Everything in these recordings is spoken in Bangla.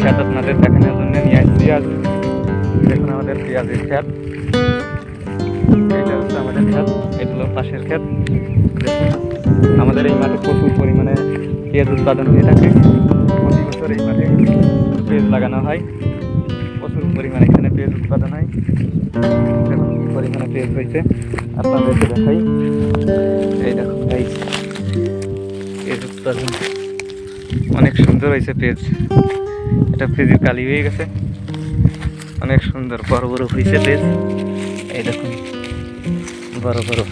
খ্যাত আপনাদের দেখানোর জন্য নিয়ে আসছি আজ। দেখুন আমাদের পেঁয়াজের খ্যাত এইটা হচ্ছে আমাদের এটা হলো পাশের দেখুন আমাদের এই মাঠে প্রচুর পরিমাণে পেঁয়াজ উৎপাদন হয়ে থাকে। প্রতি বছর এই মাঠে পেঁয়াজ লাগানো হয়। প্রচুর পরিমাণে এখানে পেঁয়াজ উৎপাদন হয়। পরিমাণে পেঁয়াজ হয়েছে। আপনাদেরকে দেখাই। এই দেখুন, এই পেঁয়াজ উৎপাদন। অনেক সুন্দর হয়েছে পেঁয়াজ এটা পেঁয়াজের কালি হয়ে গেছে। অনেক সুন্দর, বড় বড় হয়েছে পেজ। এই দেখুন, বড় বড়।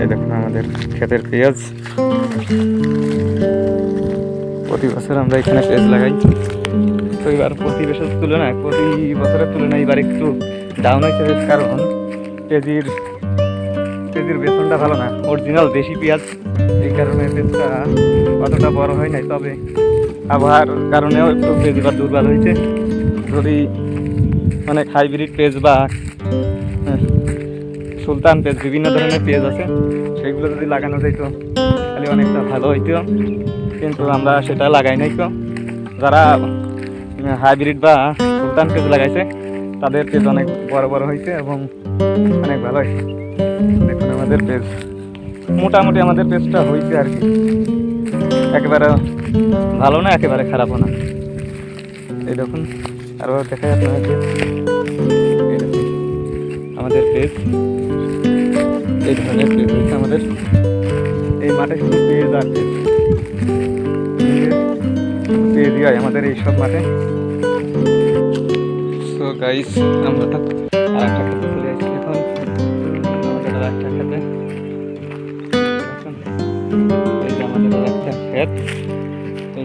এই দেখুন আমাদের ক্ষেতের পেঁয়াজ। প্রতি বছর আমরা এখানে পেঁয়াজ লাগাই। তো এবার প্রতি বছরের তুলনায়, প্রতি বছরের তুলনায় এবার একটু ডাউন হয়েছে কারণ পেঁয়াজির পেঁয়াজির বেতনটা ভালো না। অরিজিনাল দেশি পেঁয়াজ। এই কারণে পেঁয়াজটা অতটা বড় হয় নাই, তবে আবহাওয়ার কারণেও একটু পেঁয়াজ এবার দুর্বল হয়েছে। যদি অনেক হাইব্রিড পেঁয়াজ বা সুলতান পেঁয়াজ, বিভিন্ন ধরনের পেঁয়াজ আছে, সেগুলো যদি লাগানো যাইতো তাহলে অনেকটা ভালো হইতো। কিন্তু আমরা সেটা লাগাই নাই তো। যারা হাইব্রিড বা সুলতান পেঁয়াজ লাগাইছে, তাদের পেঁয়াজ অনেক বড় বড় হয়েছে এবং অনেক ভালো হয়েছে আমাদের পেঁয়াজ মোটামুটি আমাদের পেঁয়াজটা হয়েছে আর কি। একেবারে ভালো না, একেবারে খারাপও না। এই দেখুন আরও দেখা যাচ্ছে আমাদের পেজ এই ধরনের পেজ হচ্ছে আমাদের। এই মাঠে শুধু পেজ আর পেজ হয় আমাদের এইসব মাঠে। গাইস আমরা আর একটা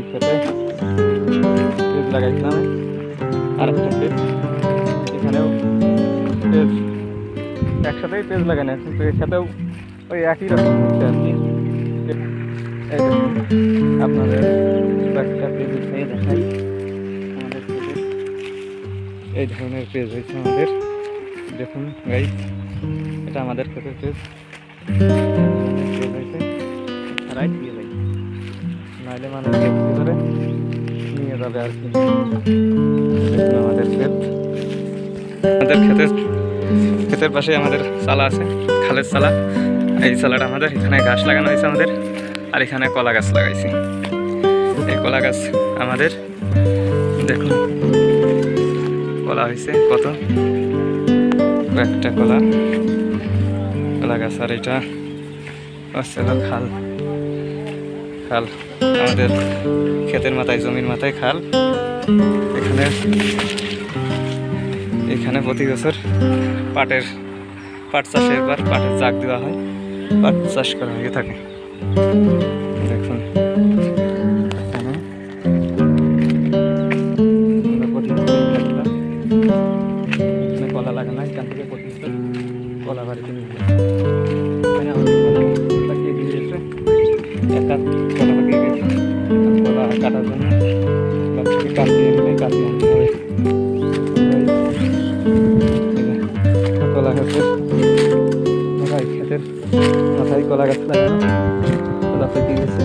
ক্ষেতে লাগাইছিলাম। আর একটা পেজ এখানেও পেজ একসাথেই পেজ লাগানো আছে কিন্তু এর ওই একই রকম হচ্ছে আর কি। আপনাদের একটা পেজ উঠিয়ে দেখাই। আমাদের এই ধরনের পেজ হয়েছে আমাদের। দেখুন গাইস এটা আমাদের ক্ষেতের পেজ হয়েছে রাইট নাহলে মানুষ ধরে নিয়ে যাবে আর কি। আমাদের ক্ষেত। আমাদের ক্ষেতের ক্ষেতের পাশে আমাদের চালা আছে, খালের চালা। এই চালাটা আমাদের, এখানে ঘাস লাগানো হয়েছে আমাদের, আর এখানে কলা গাছ লাগাইছি। এই কলা গাছ আমাদের, দেখুন। কলা হয়েছে কত? কয়েকটা কলা। কলা গাছ আর এটা খাল। খাল। আমাদের ক্ষেতের মাথায়, জমির মাথায় খাল। এখানে এখানে প্রতি বছর পাটের, পাট চাষের পর পাটের জাগ দেওয়া হয়। পাট চাষ করা হয়ে থাকে। দেখুন। কলা লাগানো হয়, এখান থেকে কলা বাড়িতে নিয়ে এক হাত কলা কাটার জন্য কাটিয়ে আনতে হবে কলা গাছের মাথায় খেতের মাথায় কলা গাছ লাগানো কলা পেকে গেছে